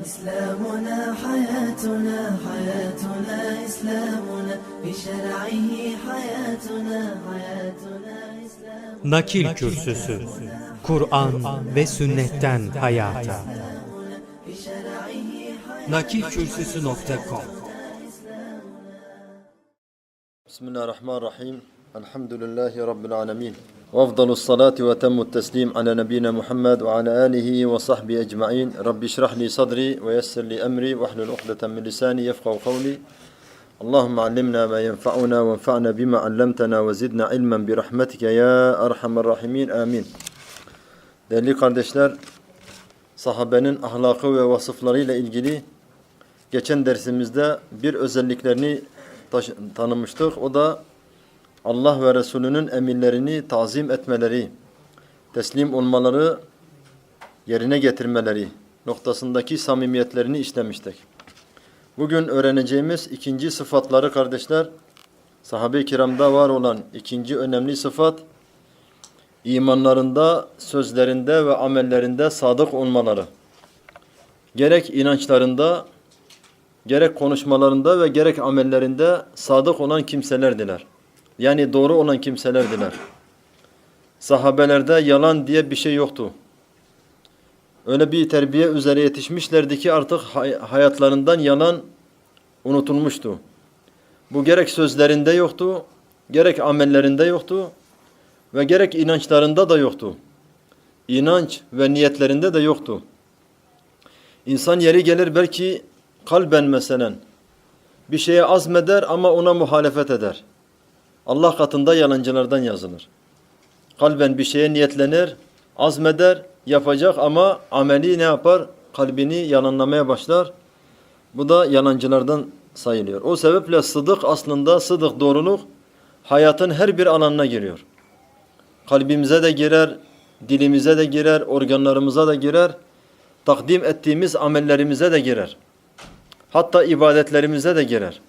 إسلامنا حياتنا حياتنا إسلامنا بشرعه حياتنا حياتنا إسلامنا Nakil Kürsüsü Kur'an ve Sünnetten Hayata Nakilkürsüsü.com بسم الله الرحمن الرحيم وأفضل الصلاة وتم التسليم على نبينا محمد وعلى آله وصحبه أجمعين. رب اشرح لي صدري ويسر لي أمري واحلل عقدة من لساني يفقه قولي. اللهم علمنا ما ينفعنا وانفعنا بما علمتنا وزدنا علما برحمتك يا أرحم الراحمين. آمين. Değerli kardeşler, sahabenin ahlakı ve vasıflarıyla ilgili geçen dersimizde bir özelliklerini tanımıştık. O da Allah ve Resulünün emirlerini tazim etmeleri, teslim olmaları, yerine getirmeleri noktasındaki samimiyetlerini işlemiştik. Bugün öğreneceğimiz ikinci sıfatları kardeşler, sahabe-i kiramda var olan ikinci önemli sıfat, imanlarında, sözlerinde ve amellerinde sadık olmaları. Gerek inançlarında, gerek konuşmalarında ve gerek amellerinde sadık olan kimselerdiler. Yani doğru olan kimselerdiler. Sahabelerde yalan diye bir şey yoktu. Öyle bir terbiye üzere yetişmişlerdi ki artık hay- hayatlarından yalan unutulmuştu. Bu gerek sözlerinde yoktu, gerek amellerinde yoktu ve gerek inançlarında da yoktu. İnanç ve niyetlerinde de yoktu. İnsan yeri gelir belki kalben meselen bir şeye azmeder ama ona muhalefet eder. Allah katında yalancılardan yazılır. Kalben bir şeye niyetlenir, azmeder, yapacak ama ameli ne yapar? Kalbini yalanlamaya başlar. Bu da yalancılardan sayılıyor. O sebeple sıdık aslında sıdık doğruluk hayatın her bir alanına giriyor. Kalbimize de girer, dilimize de girer, organlarımıza da girer, takdim ettiğimiz amellerimize de girer. Hatta ibadetlerimize de girer.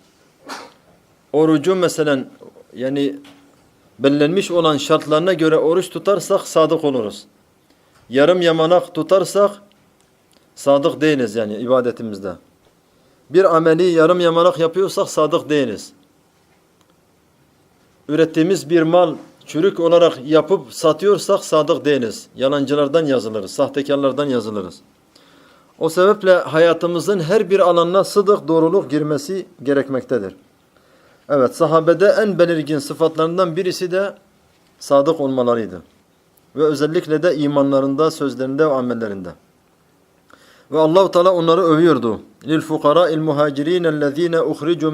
Orucu mesela yani belirlenmiş olan şartlarına göre oruç tutarsak sadık oluruz. Yarım yamanak tutarsak sadık değiliz yani ibadetimizde. Bir ameli yarım yamanak yapıyorsak sadık değiliz. Ürettiğimiz bir mal çürük olarak yapıp satıyorsak sadık değiliz. Yalancılardan yazılırız, sahtekarlardan yazılırız. O sebeple hayatımızın her bir alanına sıdık, doğruluk girmesi gerekmektedir. Evet, sahabede en belirgin sıfatlarından birisi de sadık olmalarıydı. Ve özellikle de imanlarında, sözlerinde ve amellerinde. Ve Allahu Teala onları övüyordu. Lil fukara'il muhacirin ellezine uhricu.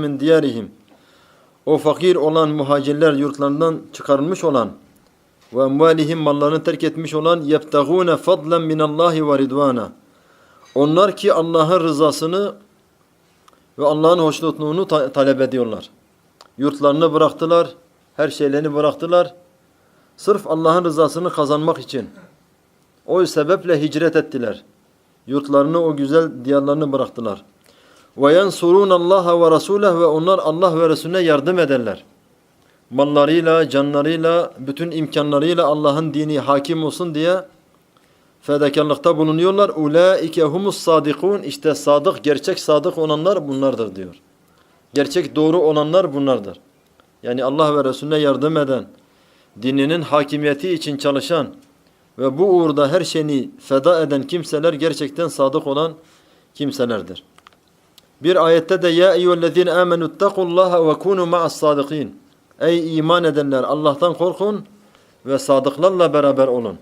O fakir olan muhacirler yurtlarından çıkarılmış olan ve emvalihim mallarını terk etmiş olan yebtagune fadlen minallahi ve ridvana. Onlar ki Allah'ın rızasını ve Allah'ın hoşnutluğunu ta- talep ediyorlar. Yurtlarını bıraktılar, her şeylerini bıraktılar. Sırf Allah'ın rızasını kazanmak için. O sebeple hicret ettiler. Yurtlarını, o güzel diyarlarını bıraktılar. Ve yensurun Allah ve ve onlar Allah ve Resulüne yardım ederler. Mallarıyla, canlarıyla, bütün imkanlarıyla Allah'ın dini hakim olsun diye fedakarlıkta bulunuyorlar. Ulaike humus sadikun. İşte sadık, gerçek sadık olanlar bunlardır diyor. Gerçek doğru olanlar bunlardır. Yani Allah ve Resulüne yardım eden, dininin hakimiyeti için çalışan ve bu uğurda her şeyini feda eden kimseler gerçekten sadık olan kimselerdir. Bir ayette de ya eyyühellezine amenu taqullaha ve kunu ma'as sadikin. Ey iman edenler Allah'tan korkun ve sadıklarla beraber olun.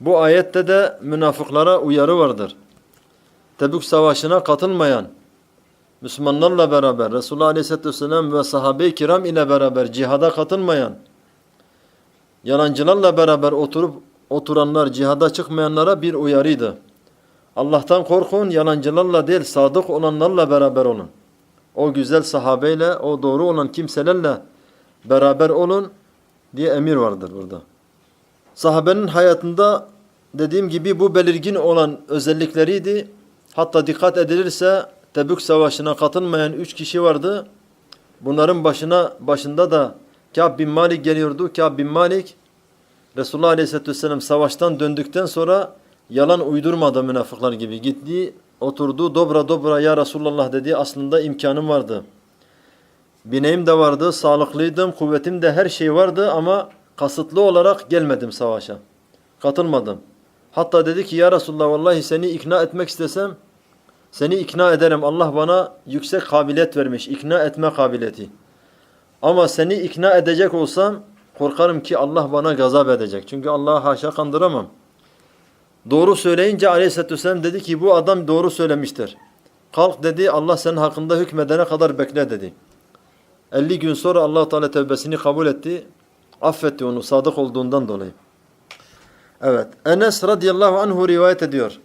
Bu ayette de münafıklara uyarı vardır. Tebük savaşına katılmayan Müslümanlarla beraber Resulullah Aleyhisselatü Vesselam ve sahabe-i kiram ile beraber cihada katılmayan yalancılarla beraber oturup oturanlar cihada çıkmayanlara bir uyarıydı. Allah'tan korkun, yalancılarla değil sadık olanlarla beraber olun. O güzel sahabeyle, o doğru olan kimselerle beraber olun diye emir vardır burada. Sahabenin hayatında dediğim gibi bu belirgin olan özellikleriydi. Hatta dikkat edilirse Tebük Savaşı'na katılmayan üç kişi vardı. Bunların başına başında da Kâb bin Malik geliyordu. Kâb bin Malik Resulullah Aleyhisselatü Vesselam savaştan döndükten sonra yalan uydurmadı münafıklar gibi. Gitti oturdu. Dobra dobra ya Resulallah dedi. Aslında imkanım vardı. Bineğim de vardı, sağlıklıydım, kuvvetim de her şey vardı ama kasıtlı olarak gelmedim savaşa. Katılmadım. Hatta dedi ki ya Resulallah vallahi seni ikna etmek istesem seni ikna ederim. Allah bana yüksek kabiliyet vermiş. ikna etme kabiliyeti. Ama seni ikna edecek olsam korkarım ki Allah bana gazap edecek. Çünkü Allah'a haşa kandıramam. Doğru söyleyince aleyhissalatü vesselam dedi ki bu adam doğru söylemiştir. Kalk dedi Allah senin hakkında hükmedene kadar bekle dedi. 50 gün sonra allah Teala tevbesini kabul etti. Affetti onu sadık olduğundan dolayı. Evet. Enes radıyallahu anhu rivayet ediyor.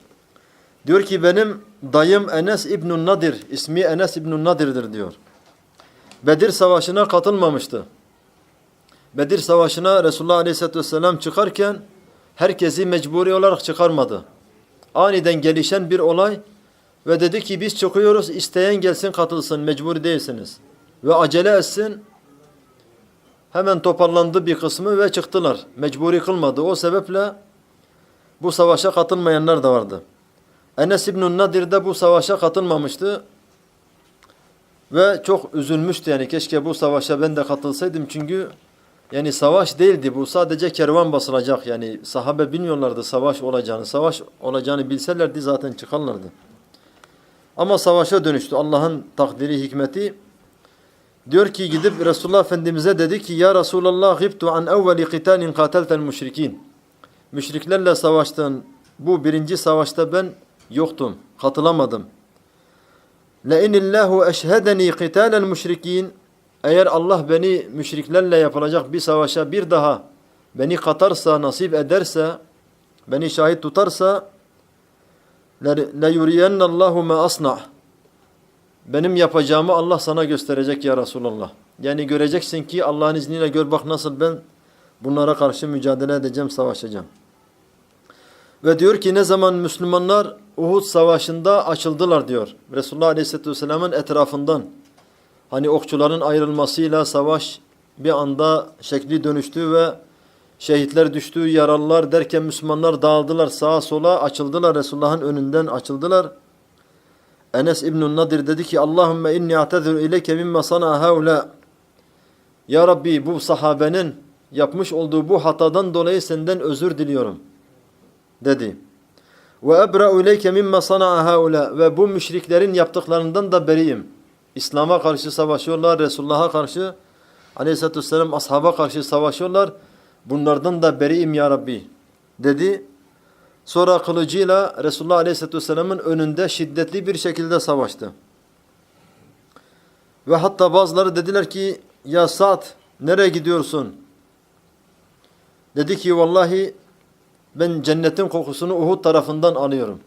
Diyor ki benim dayım Enes İbn Nadir, ismi Enes İbn Nadir'dir diyor. Bedir Savaşı'na katılmamıştı. Bedir Savaşı'na Resulullah Aleyhisselatü Vesselam çıkarken herkesi mecburi olarak çıkarmadı. Aniden gelişen bir olay ve dedi ki biz çıkıyoruz isteyen gelsin katılsın mecburi değilsiniz. Ve acele etsin hemen toparlandı bir kısmı ve çıktılar. Mecburi kılmadı. O sebeple bu savaşa katılmayanlar da vardı. Enes İbn Nadir de bu savaşa katılmamıştı. Ve çok üzülmüştü yani keşke bu savaşa ben de katılsaydım çünkü yani savaş değildi bu sadece kervan basılacak yani sahabe bilmiyorlardı savaş olacağını savaş olacağını bilselerdi zaten çıkarlardı. Ama savaşa dönüştü Allah'ın takdiri hikmeti. Diyor ki gidip Resulullah Efendimiz'e dedi ki ya Resulallah gibtu an evveli qitalin qateltel müşrikin. Müşriklerle savaştığın bu birinci savaşta ben yoktum, katılamadım. Le inillahu eşhedeni qitalel müşrikin. Eğer Allah beni müşriklerle yapılacak bir savaşa bir daha beni katarsa, nasip ederse, beni şahit tutarsa le yuriyennallahu ma asna. Benim yapacağımı Allah sana gösterecek ya Resulallah. Yani göreceksin ki Allah'ın izniyle gör bak nasıl ben bunlara karşı mücadele edeceğim, savaşacağım. Ve diyor ki ne zaman Müslümanlar Uhud savaşında açıldılar diyor. Resulullah Aleyhisselatü Vesselam'ın etrafından. Hani okçuların ayrılmasıyla savaş bir anda şekli dönüştü ve şehitler düştü, yaralılar derken Müslümanlar dağıldılar sağa sola açıldılar Resulullah'ın önünden açıldılar. Enes İbn Nadir dedi ki Allahümme inni a'tezir ileyke mimma sana haula. Ya Rabbi bu sahabenin yapmış olduğu bu hatadan dolayı senden özür diliyorum dedi. Ve ebra'u ileyke mimma sana haula ve bu müşriklerin yaptıklarından da beriyim. İslam'a karşı savaşıyorlar, Resulullah'a karşı Aleyhisselatü Vesselam ashaba karşı savaşıyorlar. Bunlardan da beriyim ya Rabbi dedi. Sonra kılıcıyla Resulullah Aleyhisselatü Vesselam'ın önünde şiddetli bir şekilde savaştı. Ve hatta bazıları dediler ki ya Sa'd nereye gidiyorsun? Dedi ki vallahi ben cennetin kokusunu Uhud tarafından alıyorum.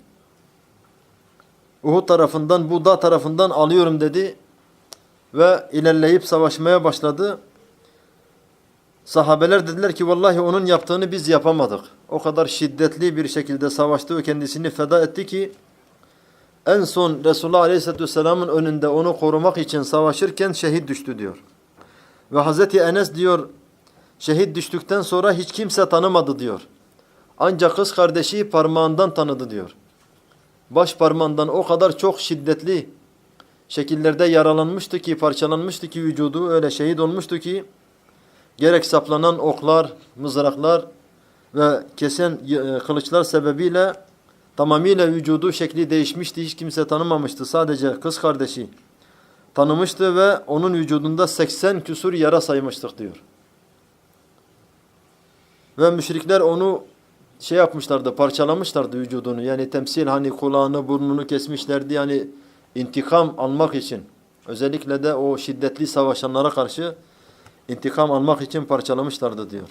Uhud tarafından, bu dağ tarafından alıyorum dedi. Ve ilerleyip savaşmaya başladı. Sahabeler dediler ki vallahi onun yaptığını biz yapamadık. O kadar şiddetli bir şekilde savaştı ve kendisini feda etti ki en son Resulullah Aleyhisselatü Vesselam'ın önünde onu korumak için savaşırken şehit düştü diyor. Ve Hazreti Enes diyor şehit düştükten sonra hiç kimse tanımadı diyor. Ancak kız kardeşi parmağından tanıdı diyor. Baş parmağından o kadar çok şiddetli şekillerde yaralanmıştı ki, parçalanmıştı ki vücudu öyle şehit olmuştu ki gerek saplanan oklar, mızraklar ve kesen e, kılıçlar sebebiyle tamamıyla vücudu şekli değişmişti. Hiç kimse tanımamıştı. Sadece kız kardeşi tanımıştı ve onun vücudunda 80 küsur yara saymıştık diyor. Ve müşrikler onu şey yapmışlardı, parçalamışlardı vücudunu. Yani temsil hani kulağını, burnunu kesmişlerdi. Yani intikam almak için. Özellikle de o şiddetli savaşanlara karşı intikam almak için parçalamışlardı diyor.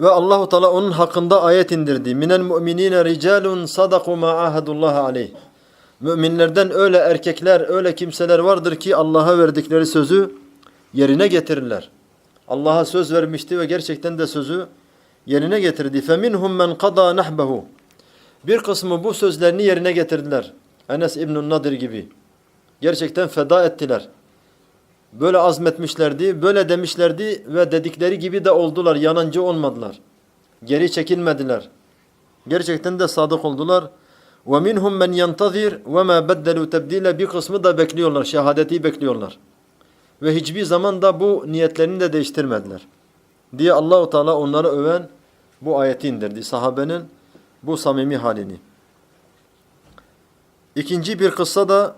Ve Allahu Teala onun hakkında ayet indirdi. Minel mu'minine ricalun sadaku ma ahadullah aleyh. Müminlerden öyle erkekler, öyle kimseler vardır ki Allah'a verdikleri sözü yerine getirirler. Allah'a söz vermişti ve gerçekten de sözü yerine getirdi. فَمِنْهُمْ مَنْ قَضَى نَحْبَهُ Bir kısmı bu sözlerini yerine getirdiler. Enes İbn Nadir gibi. Gerçekten feda ettiler. Böyle azmetmişlerdi, böyle demişlerdi ve dedikleri gibi de oldular. Yalancı olmadılar. Geri çekilmediler. Gerçekten de sadık oldular. Ve minhum men yentazir ve ma beddelu tebdile bir kısmı da bekliyorlar, şehadeti bekliyorlar. Ve hiçbir zaman da bu niyetlerini de değiştirmediler. Diye Allahu Teala onları öven bu ayeti indirdi. Sahabenin bu samimi halini. İkinci bir kıssa da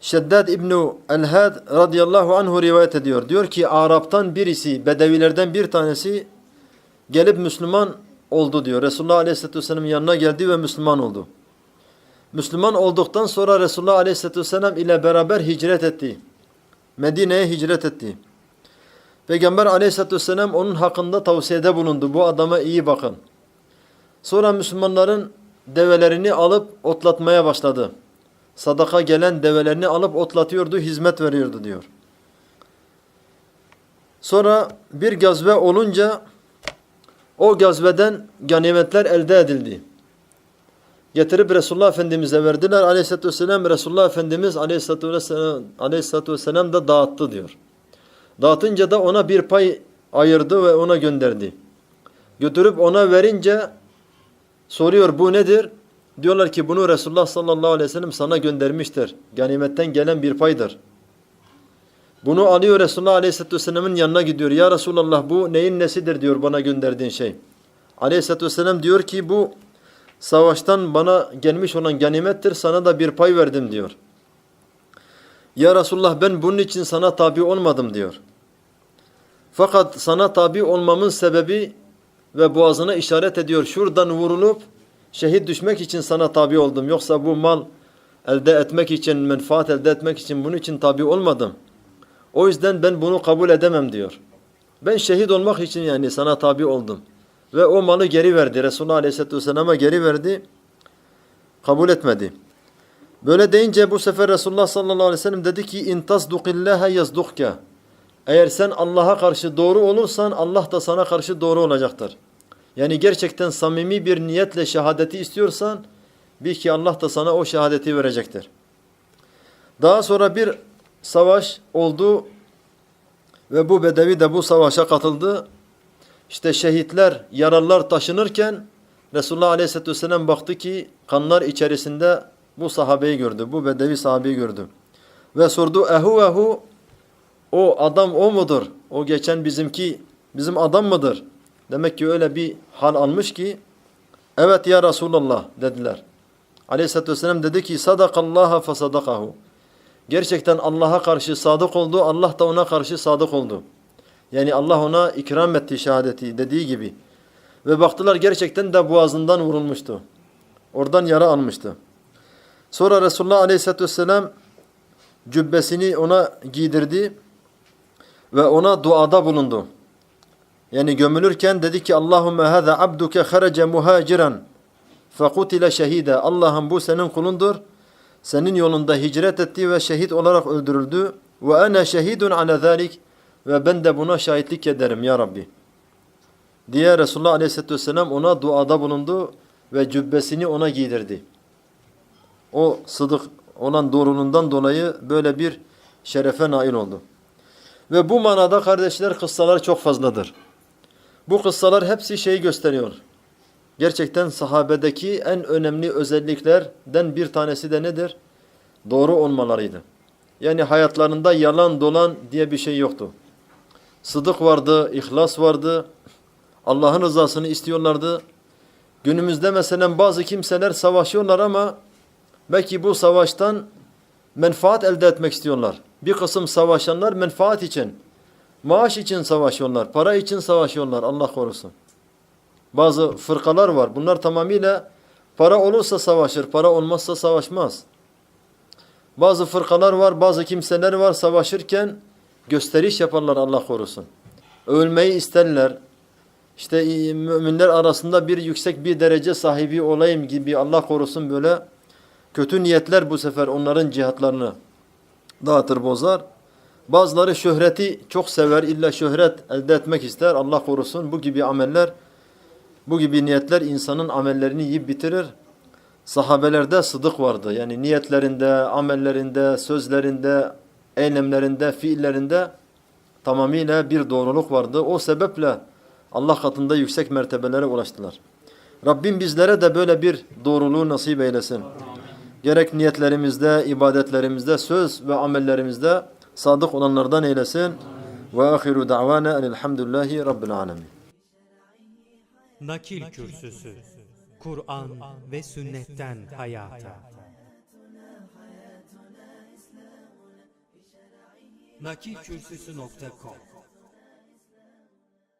Şeddad İbni El-Had radıyallahu anhu rivayet ediyor. Diyor ki Arap'tan birisi, Bedevilerden bir tanesi gelip Müslüman oldu diyor. Resulullah Aleyhisselatü Vesselam'ın yanına geldi ve Müslüman oldu. Müslüman olduktan sonra Resulullah Aleyhisselatü Vesselam ile beraber hicret etti. Medine'ye hicret etti. Peygamber Aleyhisselatü Vesselam onun hakkında tavsiyede bulundu. Bu adama iyi bakın. Sonra Müslümanların develerini alıp otlatmaya başladı. Sadaka gelen develerini alıp otlatıyordu, hizmet veriyordu diyor. Sonra bir gazve olunca o gazveden ganimetler elde edildi. Getirip Resulullah Efendimiz'e verdiler. Aleyhisselatü Vesselam Resulullah Efendimiz Aleyhisselatü Vesselam, Aleyhisselatü Vesselam da dağıttı diyor. Dağıtınca da ona bir pay ayırdı ve ona gönderdi. Götürüp ona verince soruyor bu nedir? Diyorlar ki bunu Resulullah sallallahu aleyhi ve sellem sana göndermiştir. Ganimetten gelen bir paydır. Bunu alıyor Resulullah aleyhisselatü vesselamın yanına gidiyor. Ya Resulallah bu neyin nesidir diyor bana gönderdiğin şey. Aleyhisselatü vesselam diyor ki bu savaştan bana gelmiş olan ganimettir sana da bir pay verdim diyor. Ya Resulullah ben bunun için sana tabi olmadım diyor. Fakat sana tabi olmamın sebebi ve boğazına işaret ediyor. Şuradan vurulup şehit düşmek için sana tabi oldum. Yoksa bu mal elde etmek için, menfaat elde etmek için bunun için tabi olmadım. O yüzden ben bunu kabul edemem diyor. Ben şehit olmak için yani sana tabi oldum. Ve o malı geri verdi. Resulullah Aleyhisselatü Vesselam'a geri verdi. Kabul etmedi. Böyle deyince bu sefer Resulullah sallallahu aleyhi ve sellem dedi ki in tasduqillaha yazdukka. Eğer sen Allah'a karşı doğru olursan Allah da sana karşı doğru olacaktır. Yani gerçekten samimi bir niyetle şehadeti istiyorsan bil ki Allah da sana o şehadeti verecektir. Daha sonra bir savaş oldu ve bu bedevi de bu savaşa katıldı. İşte şehitler, yaralılar taşınırken Resulullah Aleyhisselatü Vesselam baktı ki kanlar içerisinde bu sahabeyi gördü. Bu bedevi sahabeyi gördü. Ve sordu ehu ehu o adam o mudur? O geçen bizimki bizim adam mıdır? Demek ki öyle bir hal almış ki evet ya Resulallah dediler. Aleyhisselatü Vesselam dedi ki sadakallaha fesadakahu. Gerçekten Allah'a karşı sadık oldu. Allah da ona karşı sadık oldu. Yani Allah ona ikram etti şehadeti dediği gibi. Ve baktılar gerçekten de boğazından vurulmuştu. Oradan yara almıştı. Sonra Resulullah Aleyhisselatü Vesselam cübbesini ona giydirdi ve ona duada bulundu. Yani gömülürken dedi ki Allahümme hâzâ abduke harece muhaciran fekutile şehide. Allah'ım bu senin kulundur. Senin yolunda hicret etti ve şehit olarak öldürüldü. Ve ene şehidun ala zalik ve ben de buna şahitlik ederim ya Rabbi. Diye Resulullah Aleyhisselatü Vesselam ona duada bulundu ve cübbesini ona giydirdi. O sıdık olan doğruluğundan dolayı böyle bir şerefe nail oldu. Ve bu manada kardeşler kıssalar çok fazladır. Bu kıssalar hepsi şeyi gösteriyor. Gerçekten sahabedeki en önemli özelliklerden bir tanesi de nedir? Doğru olmalarıydı. Yani hayatlarında yalan dolan diye bir şey yoktu. Sıdık vardı, ihlas vardı. Allah'ın rızasını istiyorlardı. Günümüzde mesela bazı kimseler savaşıyorlar ama belki bu savaştan menfaat elde etmek istiyorlar. Bir kısım savaşanlar menfaat için, maaş için savaşıyorlar, para için savaşıyorlar Allah korusun. Bazı fırkalar var. Bunlar tamamıyla para olursa savaşır, para olmazsa savaşmaz. Bazı fırkalar var, bazı kimseler var savaşırken gösteriş yaparlar Allah korusun. Ölmeyi isterler. İşte müminler arasında bir yüksek bir derece sahibi olayım gibi Allah korusun böyle kötü niyetler bu sefer onların cihatlarını dağıtır bozar. Bazıları şöhreti çok sever. illa şöhret elde etmek ister. Allah korusun bu gibi ameller bu gibi niyetler insanın amellerini yiyip bitirir. Sahabelerde sıdık vardı. Yani niyetlerinde, amellerinde, sözlerinde, eylemlerinde, fiillerinde tamamıyla bir doğruluk vardı. O sebeple Allah katında yüksek mertebelere ulaştılar. Rabbim bizlere de böyle bir doğruluğu nasip eylesin. Gerek niyetlerimizde, ibadetlerimizde, söz ve amellerimizde sadık olanlardan eylesin. Ve ahiru da'vana elhamdülillahi rabbil alemin. Nakil Kürsüsü Kur'an ve sünnetten hayata nakilkürsüsü.com